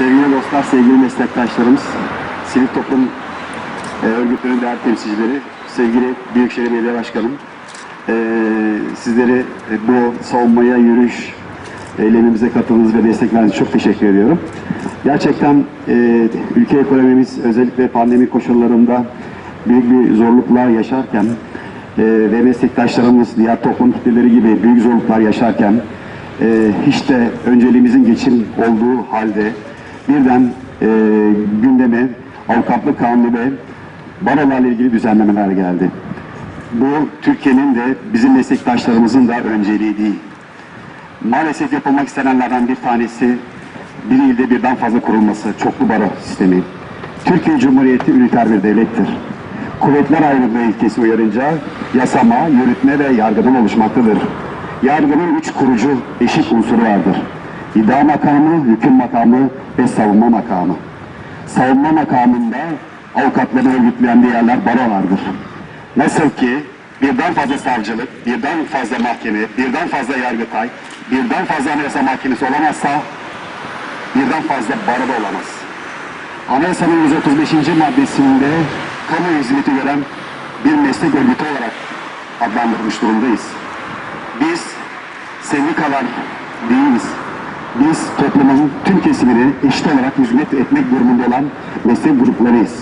Sevgili dostlar, sevgili meslektaşlarımız, sivil toplum e, örgütlerinin değerli temsilcileri, sevgili Büyükşehir Belediye Başkanım, e, sizleri bu savunmaya yürüyüş eylemimize katıldığınız ve destek verdiğiniz çok teşekkür ediyorum. Gerçekten e, ülke ekonomimiz özellikle pandemi koşullarında büyük bir zorluklar yaşarken e, ve meslektaşlarımız diğer toplum kitleleri gibi büyük zorluklar yaşarken e, hiç de önceliğimizin geçim olduğu halde birden e, gündeme avukatlık kanunu ve barolarla ilgili düzenlemeler geldi. Bu Türkiye'nin de bizim meslektaşlarımızın da önceliği değil. Maalesef yapılmak istenenlerden bir tanesi bir ilde birden fazla kurulması, çoklu baro sistemi. Türkiye Cumhuriyeti üniter bir devlettir. Kuvvetler ayrılığı ilkesi uyarınca yasama, yürütme ve yargıdan oluşmaktadır. Yargının üç kurucu eşit unsuru vardır. İddia makamı, hüküm makamı ve savunma makamı. Savunma makamında avukatları örgütleyen diğerler barolardır. Nasıl ki birden fazla savcılık, birden fazla mahkeme, birden fazla yargıtay, birden fazla anayasa mahkemesi olamazsa birden fazla baro da olamaz. Anayasanın 135. maddesinde kamu hizmeti veren bir meslek örgütü olarak adlandırmış durumdayız. Biz sendikalar değiliz. Biz toplumun tüm kesimine eşit olarak hizmet etmek durumunda olan meslek gruplarıyız.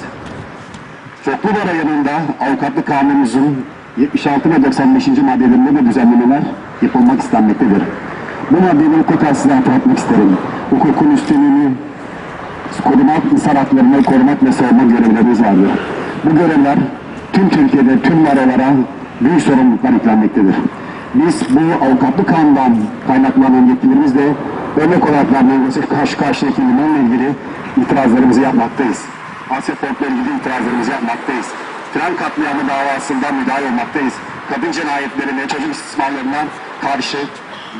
Çoklu baro yanında avukatlık kanunumuzun 76 ve 95. maddelerinde de düzenlemeler yapılmak istenmektedir. Bu maddeleri tekrar size hatırlatmak isterim. Hukukun üstünlüğünü korumak, insan haklarını korumak ve savunma görevlerimiz vardır. Bu görevler tüm Türkiye'de tüm barolara büyük sorumluluklar yüklenmektedir. Biz bu avukatlık kanundan kaynaklanan yetkilerimizle örnek olarak verdiğimiz karşı karşıyaki limanla ilgili itirazlarımızı yapmaktayız. Asya Port'la ilgili itirazlarımızı yapmaktayız. Tren katliamı davasında müdahale olmaktayız. Kadın cinayetlerine, çocuk istismarlarına karşı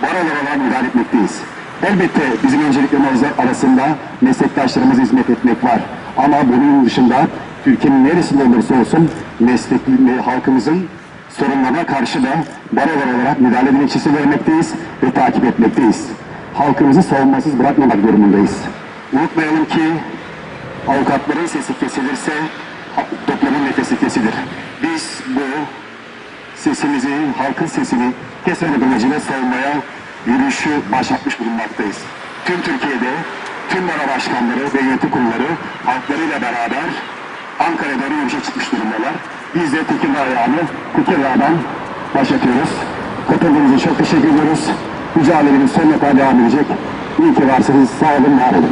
barolar olarak müdahale etmekteyiz. Elbette bizim önceliklerimiz arasında meslektaşlarımıza hizmet etmek var. Ama bunun dışında Türkiye'nin neresinde olursa olsun meslek, halkımızın sorunlarına karşı da barolar olarak müdahale dilekçesi vermekteyiz ve takip etmekteyiz. Halkımızı savunmasız bırakmamak durumundayız. Unutmayalım ki avukatların sesi kesilirse toplumun nefesi kesilir. Biz bu sesimizi, halkın sesini kesmemek amacıyla savunmaya yürüyüşü başlatmış bulunmaktayız. Tüm Türkiye'de tüm baro başkanları ve yönetim kurulları halklarıyla beraber Ankara'da yürüyüşe çıkmış durumdalar. Biz de Tekirdağ ayağını Tekirdağ'dan başlatıyoruz. Katıldığınız için çok teşekkür ediyoruz. Mücadelemiz sonuna kadar devam edecek. İyi ki varsınız. Sağ olun, var olun.